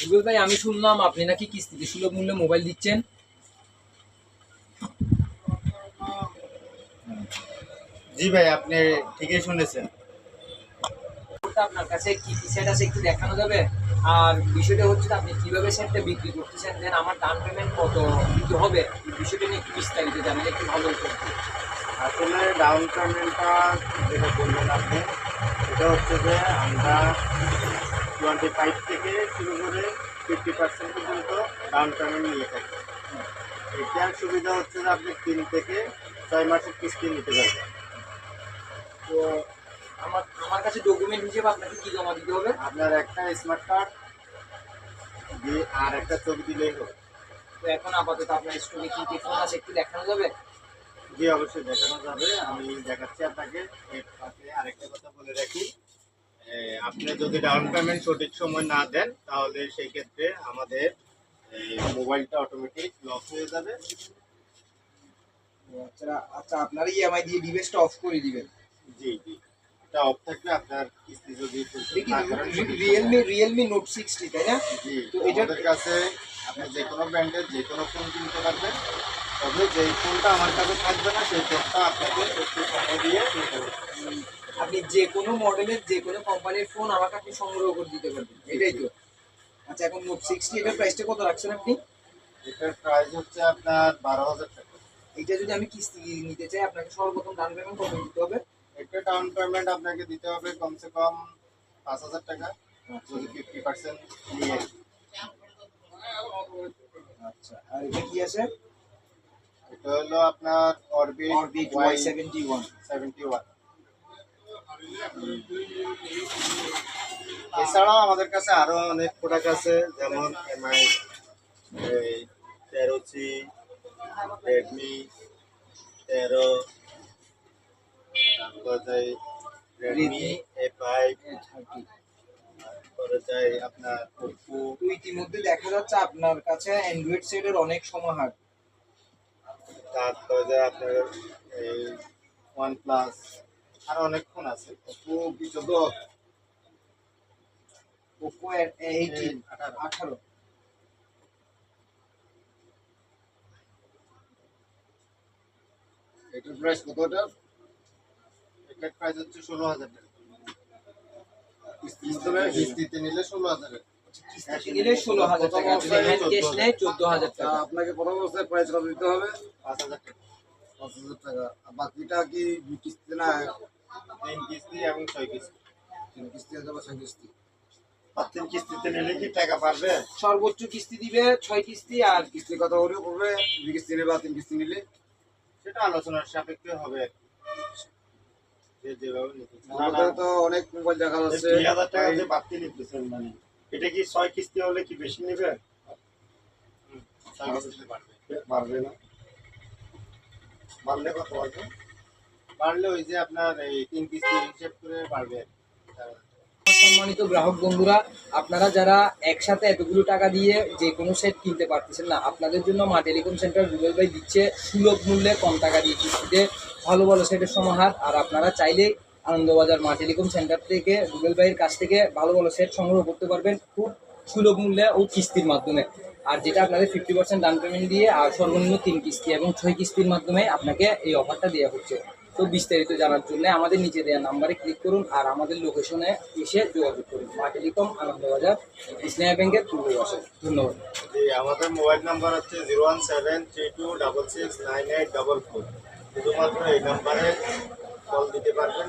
রুবেল ভাই আমি শুনলাম আপনি নাকি কিস্তিতে সুলভ মূল্যে মোবাইল দিচ্ছেন। জি ভাই আপনি ঠিকই শুনেছেন। আপনার কাছে কি কি সেট আছে একটু দেখানো যাবে? আর বিষয়টা হচ্ছে আপনি কীভাবে সেটটা বিক্রি করতেছেন? দেন আমার ডাউন পেমেন্ট কত? দিতে হবে বিষয়টা নিয়ে একটু বিস্তারিত জানলে একটু ভালো হতো। আসলে ডাউন পেমেন্টটা যেটা বললেন আপনি এটা হচ্ছে যে আমরা টোয়েন্টি ফাইভ থেকে শুরু করে ফিফটি পার্সেন্ট পর্যন্ত ডাউন পেমেন্ট নিয়ে থাকি। এটার সুবিধা হচ্ছে যে আপনি তিন থেকে ছয় মাসের কিস্তি নিতে পারবেন। তো আমার আমার কাছে ডকুমেন্ট হিসেবে আপনাকে কী জমা দিতে হবে? আপনার একটা স্মার্ট কার্ড দিয়ে আর একটা ছবি দিলেই হবে। তো এখন আপাতত আপনার স্টকে কি কি ফোন আছে একটু দেখানো যাবে? জি অবশ্যই দেখানো যাবে। আমি দেখাচ্ছি আপনাকে। যদি ডাউন পেমেন্ট সঠিক সময় না দেন তাহলে সেই ক্ষেত্রে আমাদের মোবাইলটা অটোমেটিক লক হয়ে যাবে। আচ্ছা আচ্ছা আপনারা ইএমআই দিয়ে ডিভাইসটা অফ করে দিবেন। জি জি। এটা অফ থাকলে আপনার কিস্তি যদি রিয়েলমি রিয়েলমি নোট সিক্সটি তাই না? জি তো তো এটা- আমাদের কাছে আপনি যে কোনো ব্র্যান্ডের যে কোনো ফোন কিনতে পারবেন। তবে যেই ফোনটা আমার কাছে থাকবে না সেই ফোনটা আপনাকে একটু সময় দিয়ে নিতে হবে। আপনি যে কোনো মডেলের যে কোনো কোম্পানির ফোন আমাকে আপনি সংগ্রহ করে দিতে পারবেন। এটাই তো। আচ্ছা এখন নোট সিক্সটি এটার প্রাইসটা কত রাখছেন আপনি? এটার প্রাইস হচ্ছে আপনার বারো হাজার টাকা। এটা যদি আমি কিস্তি নিতে চাই আপনাকে সর্বপ্রথম ডাউন পেমেন্ট কত দিতে হবে? একটা ডাউন পেমেন্ট আপনাকে দিতে হবে কমসে কম পাঁচ হাজার টাকা যদি ফিফটি পার্সেন্ট নিয়ে আচ্ছা আর এটা কি আছে এটা হলো আপনার orbit orbit Y seventy one seventy one এছাড়াও আমাদের কাছে আরও অনেক প্রোডাক্ট আছে যেমন এমআই এই তেরো সি রেডমি তেরো তারপর যাই রেডমি এ ফাইভ তারপরে যাই আপনার ইতিমধ্যে দেখা যাচ্ছে আপনার কাছে অ্যান্ড্রয়েড সেটের অনেক সমাহার তারপরে আপনার এই ওয়ান প্লাস আর অনেক ফোন আছে। ওপো চোদ্দ ওপো এইটিন আঠারো। এটার প্রাইস কত ওটার? এটার প্রাইস হচ্ছে ষোলো হাজার টাকা। কিস্তিতে কিস্তিতে নিলে ষোলো হাজার টাকা। কিস্তি ষোলো হাজার টাকা হ্যান্ড ক্যাশ নেয় চোদ্দ হাজার টাকা। আপনাকে প্রথম অবস্থায় প্রাইস কত দিতে হবে? পাঁচ হাজার টাকা। পাঁচ হাজার টাকা। বাকিটা কি কিস্তিতে না তিন কিস্তি এবং ছয় কিস্তি। তিন কিস্তি ছয় কিস্তি? তিন কিস্তিতে নিলে কি টাকা পারবে? সর্বোচ্চ কিস্তি দিবে ছয় কিস্তি আর কিস্তি কথা করে পড়বে দুই কিস্তি নেবে আর তিন কিস্তি নিলে। সেটা আলোচনার সাপেক্ষে হবে আর কি। তো অনেক মোবাইল দেখা যাচ্ছে দুই হাজার টাকা যে বাড়তি নিতেছেন মানে। এটা কি ছয় কিস্তি হলে কি বেশি নেবে? পারবে না। বাড়লে কত পারবে পারলে ওই যে আপনার এই তিন কিস্তি হিসেব করে টাকা। সম্মানিত গ্রাহক বন্ধুরা আপনারা যারা একসাথে এতগুলো টাকা দিয়ে যে কোনো সেট কিনতে পারতেছেন না আপনাদের জন্য মা টেলিকম সেন্টার গুগল বাই দিচ্ছে সুলভ মূল্যে কম টাকা দিয়ে কিস্তিতে ভালো ভালো সেটের সমাহার। আর আপনারা চাইলে আনন্দবাজার মা টেলিকম সেন্টার থেকে গুগল বাইয়ের কাছ থেকে ভালো ভালো সেট সংগ্রহ করতে পারবেন খুব সুলভ মূল্যে ও কিস্তির মাধ্যমে। আর যেটা আপনাদের ফিফটি পার্সেন্ট ডাউন পেমেন্ট দিয়ে, আর সর্বনিম্ন তিন কিস্তি এবং ছয় কিস্তির মাধ্যমে আপনাকে এই অফারটা দেওয়া হচ্ছে। তো বিস্তারিত জানার জন্য আমাদের নিচে দেওয়া নাম্বারে ক্লিক করুন আর আমাদের লোকেশনে এসে যোগাযোগ করুন। মা টেলিকম আনন্দবাজার ইসলামী ব্যাংকের পূর্ব পাশে। ধন্যবাদ। জি, আমাদের মোবাইল নাম্বার হচ্ছে zero one seven three two double six nine eight double four শুধুমাত্র এই নাম্বারে কল দিতে পারবেন।